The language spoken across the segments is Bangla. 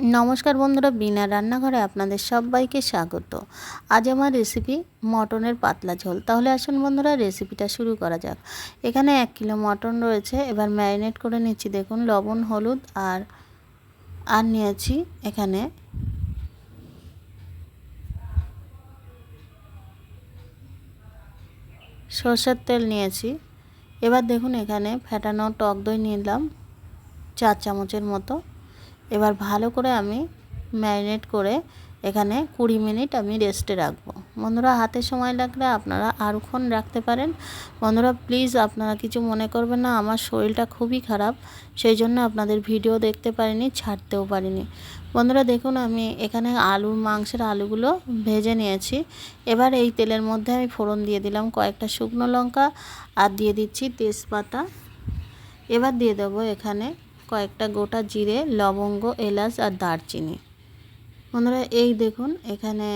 নমস্কার বন্ধুরা, বিনা রান্নাঘরে আপনাদের সবাইকে স্বাগত। আজ আমার রেসিপি মটনের পাতলা ঝোল। তাহলে আসুন বন্ধুরা রেসিপিটা শুরু করা যাক। এখানে এক কিলো মটন রয়েছে। এবার ম্যারিনেট করে নিচ্ছি, দেখুন, লবণ, হলুদ আর আর নিয়েছি এখানে সর্ষের তেল নিয়েছি। এবার দেখুন, এখানে ফ্যাটানো টক দই নিলাম, চার চামচের মতো। এবার ভালো করে আমি ম্যারিনেট করে এখানে কুড়ি মিনিট আমি রেস্টে রাখব। বন্ধুরা, হাতে সময় লাগলে আপনারা আরক্ষণ রাখতে পারেন। বন্ধুরা প্লিজ আপনারা কিছু মনে করবেন না, আমার শরীরটা খুবই খারাপ, সেই জন্য আপনাদের ভিডিও দেখতে পারিনি, ছাড়তেও পারিনি। বন্ধুরা, দেখুন আমি এখানে আলুর মাংসের আলুগুলো ভেজে নিয়েছি। এবার এই তেলের মধ্যে আমি ফোড়ন দিয়ে দিলাম কয়েকটা শুকনো লঙ্কা আর দিয়ে দিচ্ছি তেজপাতা। এবার দিয়ে দেবো এখানে কয়েকটা গোটা জিরে, লবঙ্গ, এলাচ আর দারচিনি। বন্ধুরা, এই দেখুন, এখানে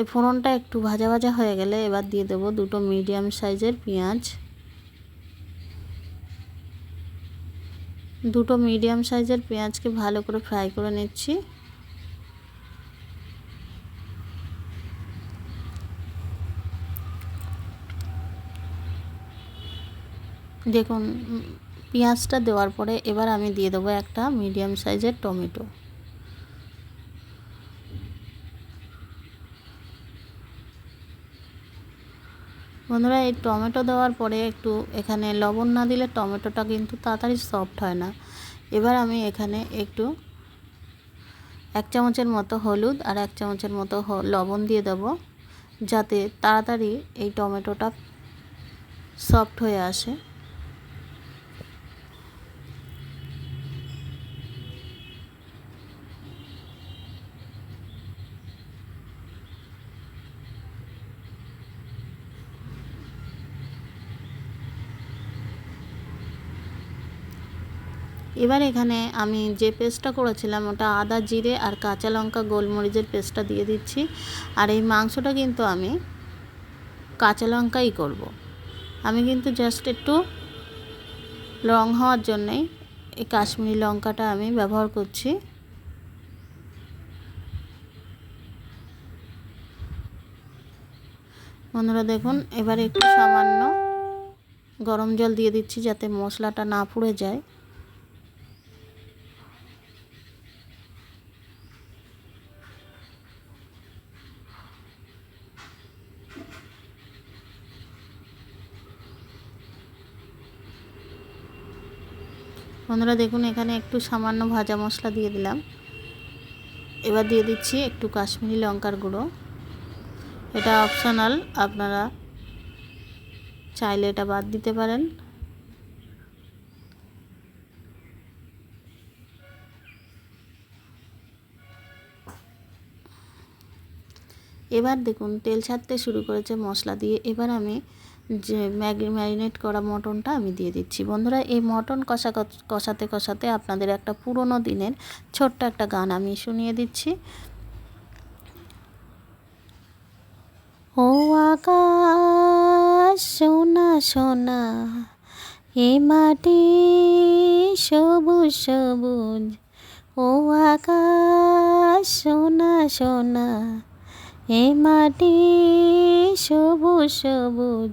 এই ফোড়নটা একটু ভাজা ভাজা হয়ে গেলে এবার দিয়ে দেবো দুটো মিডিয়াম সাইজের পেঁয়াজ। দুটো মিডিয়াম সাইজের পেঁয়াজকে ভালো করে ফ্রাই করে নিচ্ছি। দেখুন পেঁয়াজটা দেওয়ার পরে এবার আমি দিয়ে দেবো একটা মিডিয়াম সাইজের টমেটো। বন্ধুরা, এই টমেটো দেওয়ার পরে একটু এখানে লবণ না দিলে টমেটোটা কিন্তু তাড়াতাড়ি সফট হয় না। এবার আমি এখানে একটু এক চামচের মতো হলুদ আর এক চামচের মতো লবণ দিয়ে দেব, যাতে তাড়াতাড়ি এই টমেটোটা সফট হয়ে আসে। এবার এখানে আমি যে পেস্টটা করেছিলাম ওটা আদা, জিরে আর কাঁচা লঙ্কা, গোলমরিচের পেস্টটা দিয়ে দিচ্ছি। আর এই মাংসটা কিন্তু আমি কাঁচা লঙ্কাই করব। আমি কিন্তু জাস্ট একটু রং হওয়ার জন্যেই এই কাশ্মীরি লঙ্কাটা আমি ব্যবহার করছি। বন্ধুরা দেখুন, এবার একটু সামান্য গরম জল দিয়ে দিচ্ছি যাতে মশলাটা না পুড়ে যায়। বন্ধুরা দেখুন, এখানে একটু সামান্য ভাজা মশলা দিয়ে দিলাম। এবার দিয়ে দিচ্ছি একটু কাশ্মীরি লঙ্কার গুঁড়ো। এটা অপশনাল, আপনারা চাইলে এটা বাদ দিতে পারেন। এবার দেখুন, তেল ছাড়তে শুরু করেছে মশলা দিয়ে। এবার আমি যে ম্যাগি ম্যারিনেট করা মটনটা আমি দিয়ে দিচ্ছি। বন্ধুরা, এই মটন কষা কষাতে কষাতে আপনাদের একটা পুরনো দিনের ছোট্ট একটা গান আমি শুনিয়ে দিচ্ছি। ও আকাশ, সোনা সোনা, এ মাটি সবুজ সবুজ। ও আকাশ, সোনা সোনা, এ মাটি সবুজ সবুজ।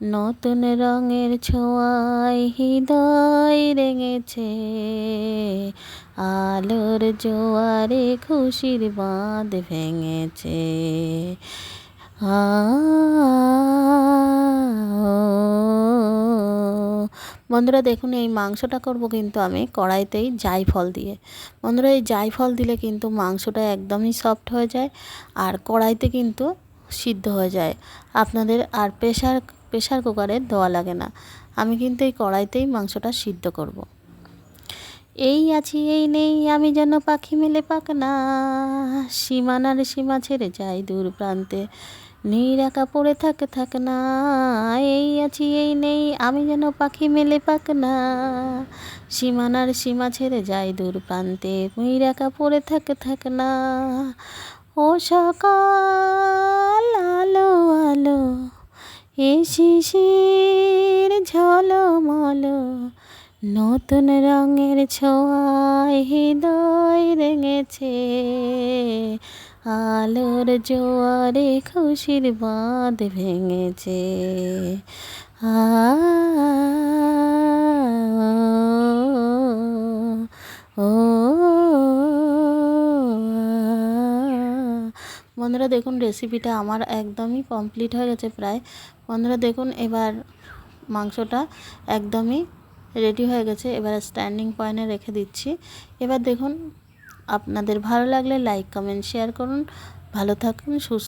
নতুন রঙের ছোঁয়ায় হৃদয় রেঙেছে। আলোর জোয়ারে খুশির বাঁধ ভেঙেছে। বন্ধুরা দেখুন, এই মাংসটা করব কিন্তু আমি কড়াইতেই জায়ফল দিয়ে। বন্ধুরা, এই জায়ফল দিলে কিন্তু মাংসটা একদমই সফট হয়ে যায় আর কড়াইতে কিন্তু সিদ্ধ হয়ে যায়। আপনাদের আর প্রেশার প্রেশার কুকারে ধোয়া লাগে না। আমি কিন্তু এই কড়াইতেই মাংসটা সিদ্ধ করব। এই আছি, এই নেই, আমি যেন পাখি মেলে পাক না। সীমানার সীমা ছেড়ে যাই দূর প্রান্তে। নিরাকা পড়ে থাকে, থাক না। এই আছি, এই নেই, আমি যেন পাখি মেলে পাক না। সীমানার সীমা ছেড়ে যাই দূর প্রান্তে। নিরাকা পড়ে থাকে, থাক না। ও সকাল আলো এ শিশির ঝলমলো নতুন রঙের ছোঁয়ায় হৃদয় রেঙেছে আলোর জোয়ারে খুশির বাঁধ ভেঙেছে আ ও বন্ধুরা দেখুন রেসিপিটা আমার একদমই কমপ্লিট হয়ে গেছে প্রায়। বন্ধুরা দেখুন এবার মাংসটা একদমই রেডি হয়ে গেছে। এবার স্ট্যান্ডিং পয়েন্টে রেখে দিচ্ছি। এবার দেখুন আপনাদের ভালো লাগলে লাইক কমেন্ট শেয়ার করুন। ভালো থাকুন, সুস্থ